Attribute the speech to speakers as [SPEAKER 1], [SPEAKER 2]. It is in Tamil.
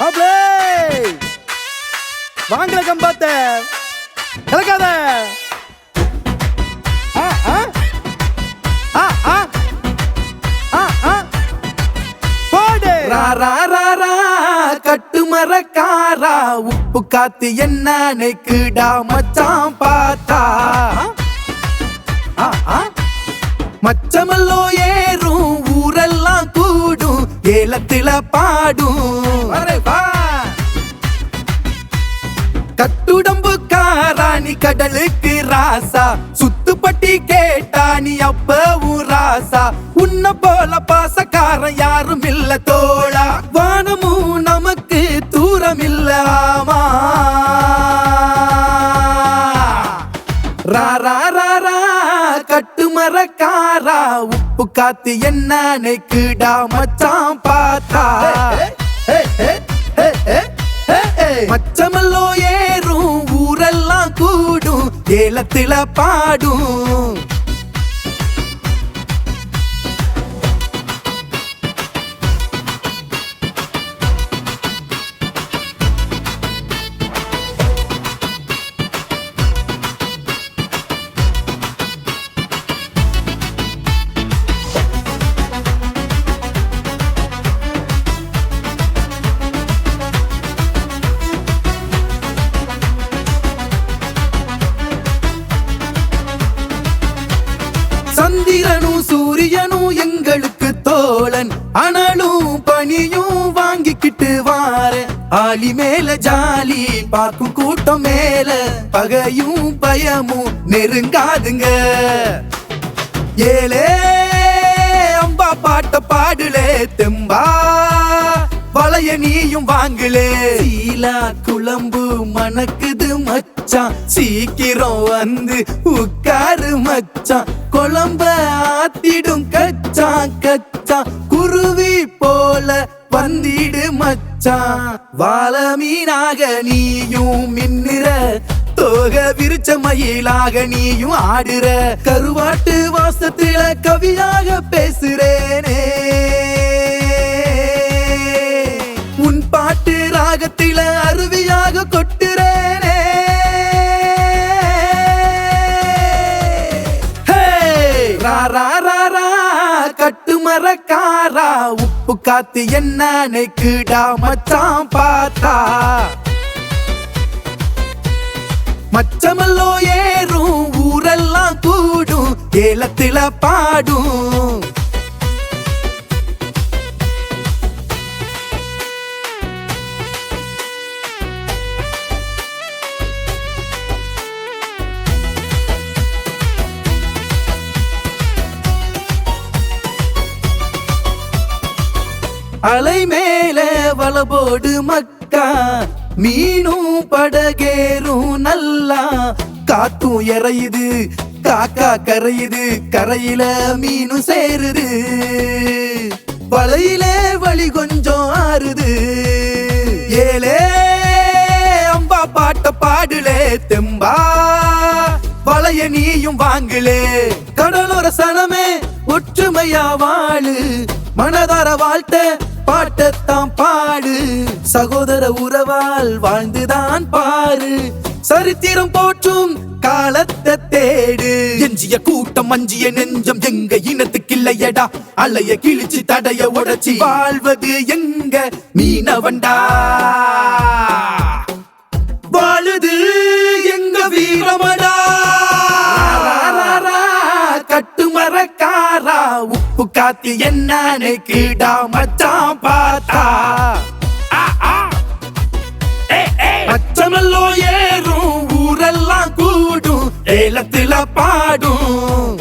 [SPEAKER 1] மாப்ளே வாங்கல கம்பாத்த. கலக்காத. ஆ ஆ. ஆ ஆ. ஆ ஆ. போடு.
[SPEAKER 2] ரா ரா ரா ரா. கட்டு மரக்காரா. உப்பு காத்து என்ன நெக்குடா மச்சான் பார்த்தா. மச்சமல்லோ ஏலத்தில பாடும். கட்டுடம்பு காராணி கடலுக்கு ராசா. சுத்துப்பட்டி கேட்டா நீ அப்பவும் ராசா. உன்ன போல பாசக்காரன் யாரும் இல்ல தோழா. வானமும் நமக்கு தூரம் இல்ல ஆமா. ரா ரா ரா ரா. பாரா உப்பு காத்து என்ன நெக்குடா மச்சான் பார்த்தா மச்சமல்லோ ஏறும் ஊரெல்லாம் கூடும் ஏலத்தில பாடும். சந்திரனும் சூரியனும் எங்களுக்கு தோழன். அனலும் பனியும் வாங்கிக்கிட்டு வார. ஆலி மேல ஜாலி பார்க்கும் கூட்டம் மேல. பகையும் பயமும் நெருங்காதுங்க. ஏலே அம்பா பாட்ட பாடுலே தெம்பா. வளைய நீயும் வாங்கலே. சீலா குழம்பு மணக்குது. மச்சான் சீக்கிரம் வந்து உட்காரு மச்சான். குழம்ப ஆத்திடும் கச்சான் கச்சான். குருவி போல வந்திடு மச்சான். வாழ மீனாக நீயும் மின்னுற தோக விரிச்ச மயிலாக நீயும் ஆடுற. கருவாட்டு வாசத்துல கவியாக பேசுறேனே. ரா ரா உப்பு காத்து என்ன நெக்குடா மச்சான் பார்த்தா. மச்சமல்லோ ஏறும் ஊரெல்லாம் கூடும் ஏலத்தில பாடும். அலை மேல வளபோடு மக்கா மீனும் படகேறும் நல்லா. காத்தும் எறையுது காக்கா கரையுது கரையில மீனும் சேருது. வலையில வழி கொஞ்சம் ஆறுது. ஏலே அம்பா பாட்ட பாடுலே தெம்பா. வளைய நீயும் வாங்கலே. கடலோர சனமே ஒற்றுமையா வாழு. மனதார வாழ்த்த பாட்டத்தான் பாடு. சகோதர உறவால் வாழ்ந்துதான் பாரு. சரித்திரம் போற்றும் காலத்தை தேடு. எஞ்சிய கூட்டம் அஞ்சிய நெஞ்சம் எங்க இனத்துக்கு இல்லையடா அலைய கிழிச்சு தடைய உடைச்சி வாழ்வது எங்க மீனவண்டா வாழுது உப்பு காத்தி என்ன நெக்கிடா மச்சான் பார்த்தா. மச்சமெல்லாம் ஏறும் ஊரெல்லாம் கூடும் ஏலத்தில பாடும்.